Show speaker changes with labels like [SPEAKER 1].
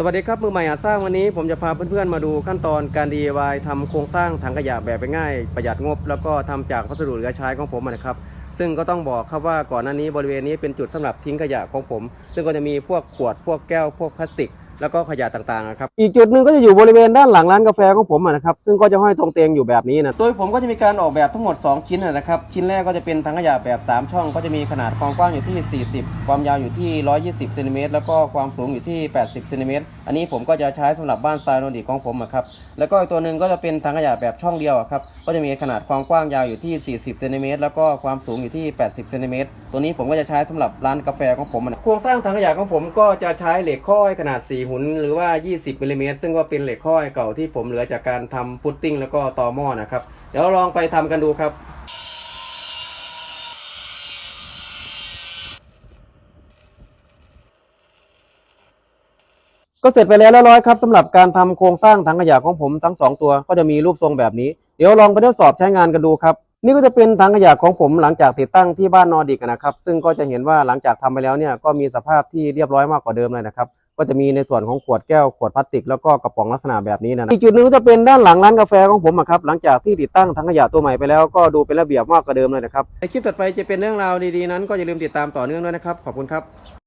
[SPEAKER 1] สวัสดีครับ มือใหม่อาจสร้างวันนี้ผมจะพาเพื่อนๆมาดูขั้นตอนการ DIY ทำโครงสร้างถังขยะแบบง่าย ประหยัดงบ แล้วก็ทำจากวัสดุเหลือใช้ของผมนะครับ ซึ่งก็ต้องบอกครับว่าก่อนหน้านี้บริเวณนี้เป็นจุดสำหรับทิ้งขยะของผม ซึ่งก็จะมีพวกขวดพวกแก้วพวกพลาสติก แล้วก็ขยะต่างๆนะครับ อีกจุดหนึ่งก็จะอยู่บริเวณด้านหลังร้านกาแฟของผมนะครับ ซึ่งก็จะห้อยตรงเตียงอยู่แบบนี้นะ โดยผมก็จะมีการออกแบบทั้งหมด 2 ชิ้นนะครับ ชิ้นแรกก็จะเป็นถังขยะแบบ 3 ช่อง ก็จะมีขนาดความกว้างอยู่ที่ 40 ความยาวอยู่ที่ 120เซนติเมตรแล้วก็ความสูงอยู่ที่ 80เซนติเมตรอันนี้ผมก็จะใช้สำหรับบ้านสไตล์โนดิกของผมอะครับ แล้วก็อีกตัวหนึ่งก็จะเป็นถังขยะแบบช่องเดียวครับ ก็จะมีขนาดความกว้างยาวอยู่ที่ 40เซนติเมตรแล้วก็ความสูงอยู่ที่ 80เซนติเมตรตัวนี้ผมก็จะใช้สำหรับร้านกาแฟของผมนะโครงสร้างถังขยะของผมก็จะใช้เหล็กข้อยขนาด4หุนหรือว่า 20มิลลิเมตรซึ่งก็เป็นเหล็กข้อยเก่าที่ผมเหลือจากการทำฟุตติ้งแล้วก็ตอหม้อนะครับ เดี๋ยวลองไปทำกันดูครับก็เสร็จไปแล้วเรียบร้อยครับสำหรับการทำโครงสร้างถังขยะของผมทั้งสองตัว ก็จะมีรูปทรงแบบนี้ เดี๋ยวลองไปทดสอบใช้งานกันดูครับ นี่ก็จะเป็นถังขยะของผมหลังจากติดตั้งที่บ้านนอร์ดิกนะครับ ซึ่งก็จะเห็นว่าหลังจากทำไปแล้วเนี่ยก็มีสภาพที่เรียบร้อยมากกว่าเดิมเลยนะครับ ก็จะมีในส่วนของขวดแก้วขวดพลาสติกแล้วก็กระป๋องลักษณะแบบนี้นะอีกจุดหนึงก็จะเป็นด้านหลังร้านกาแฟของผมอะครับหลังจากที่ติดตั้งถังขยะตัวใหม่ไปแล้วก็ดูเป็นระเบียบมากกว่าเดิมเลยนะครับในคลิปถัดไปจะเป็นเรื่องราวดีๆนั้น ก็อย่าลืมติดตามต่อเนื่องด้วยนะครับขอบคุณครับ